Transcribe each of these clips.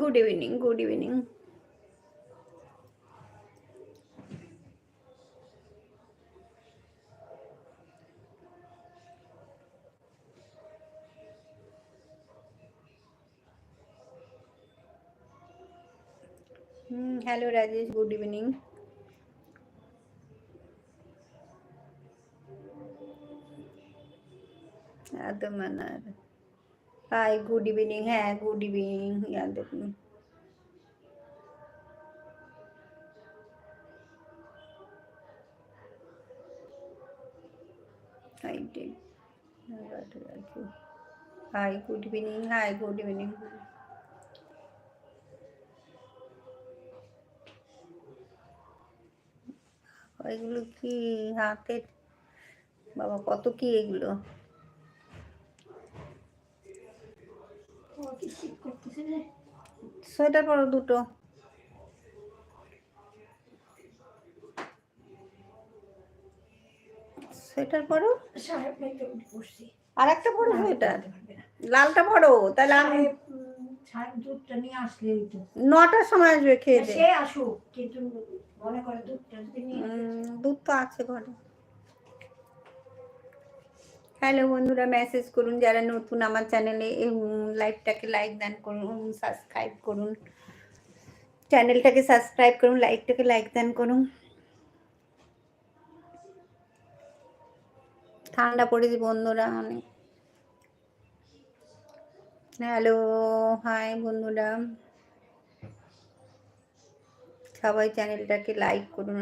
Good evening good evening hello Rajesh good evening আদমানার hi good evening হ্যাঁ good evening ইয়াদ I did. Hi, good evening. Hi, good evening. এগুলো কি হাতের বাবা কত কি এগুলো সোয়েটার পরো দুটো। সোয়েটার পরো আর একটা পরো সোয়েটার লালটা পরো তাহলে আমি দুধটা নিয়ে আসলে নটার সময় আসবে খেয়ে সে আসুক কিন্তু মনে করে দুধটা দুধ তো আছে ঘরে। হ্যালো বন্ধুরা মেসেজ করুন। যারা নতুন আমার চ্যানেলে লাইভটাকে লাইক দান করুন সাবস্ক্রাইব করুন। চ্যানেলটাকে সাবস্ক্রাইব করুন লাইকটাকে লাইক দান করুন। ঠান্ডা পড়েছে বন্ধুরা অনেক হ্যালো হাই বন্ধুরা। সবাই চ্যানেলটাকে লাইক করুন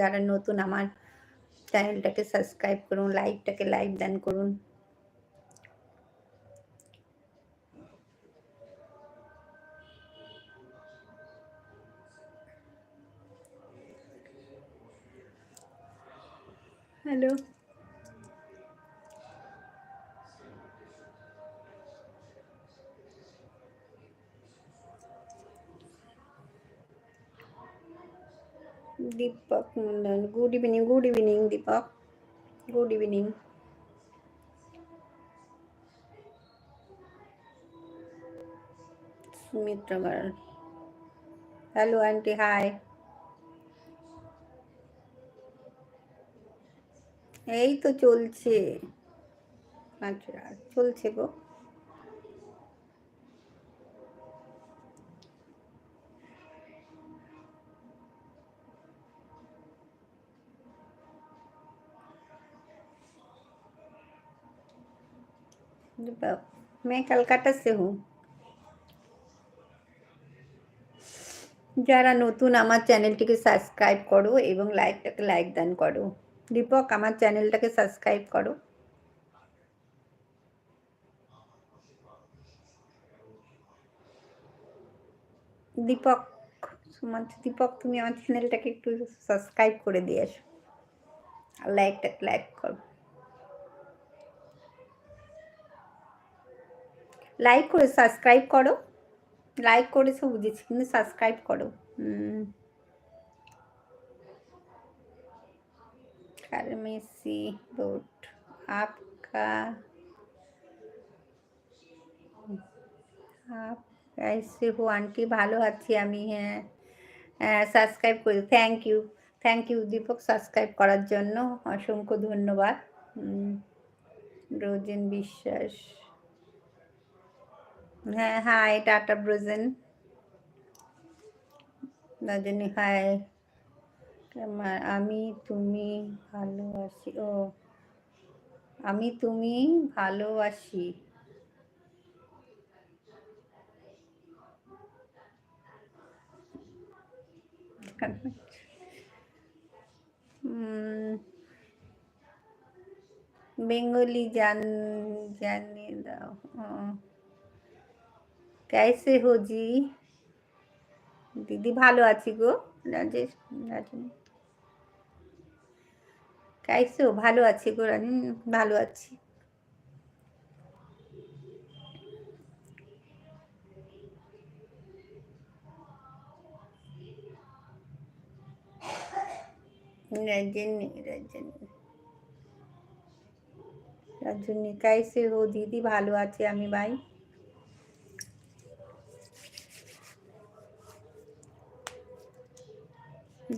যারা নতুন আমার চ্যানেলটাকে সাবস্ক্রাইব করুন লাইকটাকে লাইক দান করুন hello Deepak Mondal good evening good evening Deepak good evening Sumitra hello aunty hi এই তো চলছে। আচ্ছা চলছে গো। मैं कलकत्ता से हूँ যারা নতুন আমার চ্যানেলটিকে সাবস্ক্রাইব করো এবং লাইকটাকে লাইক দান করো দীপক আমার চ্যানেলটাকে সাবস্ক্রাইব করো দীপক সুমান্ত দীপক তুমি আমার চ্যানেলটাকে একটু সাবস্ক্রাইব করে দিয়ে আসো আর লাইকটাকে লাইক করো লাইক করে সাবস্ক্রাইব করো লাইক করেছো বুঝেছি কিন্তু সাবস্ক্রাইব করো হুম ফার্মেসি रोड आपका आप कैसे हो আন্টি ভালো আছি আমি হ্যাঁ হ্যাঁ সাবস্ক্রাইব করি thank you thank you Deepak subscribe করার জন্য অসংখ্য ধন্যবাদ হুম, রোজেন বিশ্বাস হ্যাঁ hi ta-ta Brojen Rajani hi আমি, তুমি ভালোবাসি ও, আমি, তুমি ভালোবাসি বেঙ্গলি জান জানিয়ে দাও। कैसे हो जी দিদি ভালো আছি গো রাজেশ রাজন कैसे हो ভালো আছি গো রাজন ভালো আছি रजनी रजनी রজনী कैसे हो দিদি ভালো আছি আমি ভাই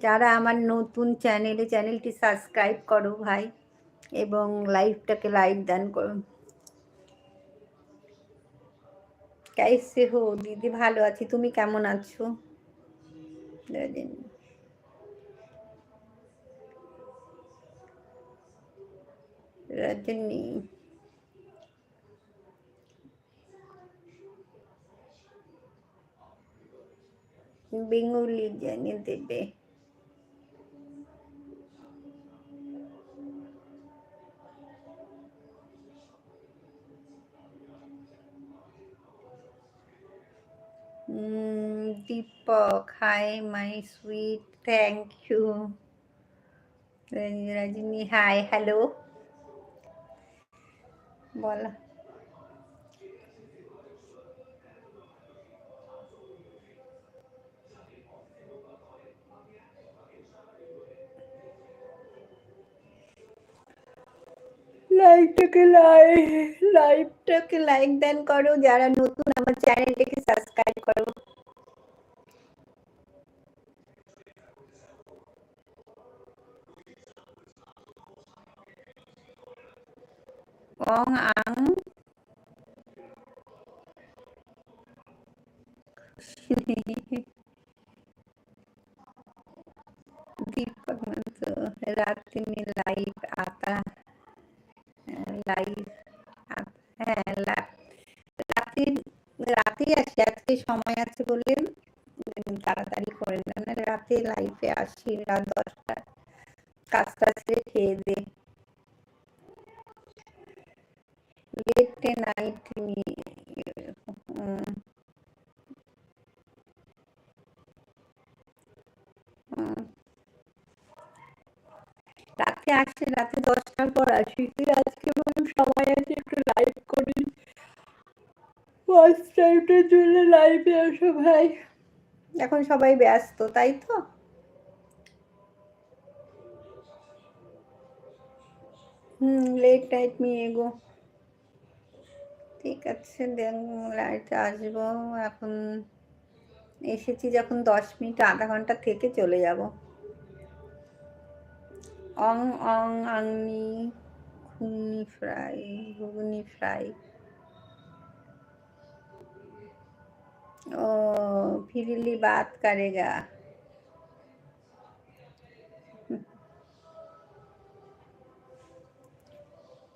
যারা আমার নতুন চ্যানেলে, চ্যানেলটি সাবস্ক্রাইব করো ভাই, এবং লাইভটাকে লাইক দান করো। কাইসে হো, দিদি ভালো আছি, তুমি কেমন আছো? রজনী। বেঙ্গলি জানিয়ে দেবে। Mm, Deepak, hi, my sweet. Thank you. Rajini, hi, hello. বলো লাইভটাকে লাইক লাইভটাকে লাইক দেন করো যারা নতুন আমার চ্যানেলটাকে दीपक तो रात में लाइव आता লাইভ হ্যাঁ রাতে রাতে আসি আজকে সময় আছে বলে উম, তাড়াতাড়ি করে না না রাতে লাইভে আসি রাত দশটা কাজ টাজ করে খেয়ে দে লেট নাইট রাতে আসি রাতে দশটার পর আসি। তুই আজকে বলুন সময় আছে একটু লাইভ করি। ফার্স্ট টাইমটার জন্য লাইভে আসো ভাই। এখন সবাই ব্যস্ত, তাই তো? হুম লেট নাইট নিয়ে এগো ঠিক আছে লাইটে আসব। এখন এসেছি যখন দশ মিনিট, আধা ঘণ্টা থেকে চলে যাব। অং অং আংনি ঘুগনি ফ্রাই ঘুগনি ফ্রাই ও ফিরিলি বাত করেগা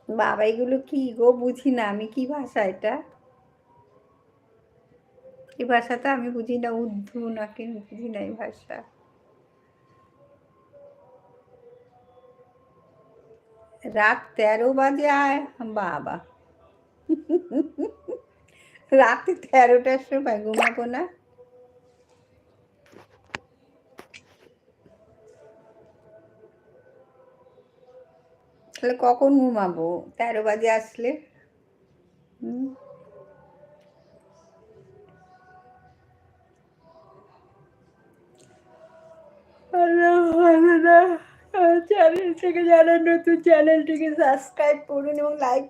বাবা এগুলো কি গো বুঝি না আমি কি ভাষা এটা এই ভাষাটা আমি বুঝি না উর্দু নাকি বুঝি না এই ভাষা রাত তেরো বাজে আয় বাবা রাতে তেরোটার সময় ঘুমাবো না তাহলে কখন ঘুমাবো তেরো বাজে আসলে চ্যানেলটিকে সাবস্ক্রাইব করুন এবং লাইক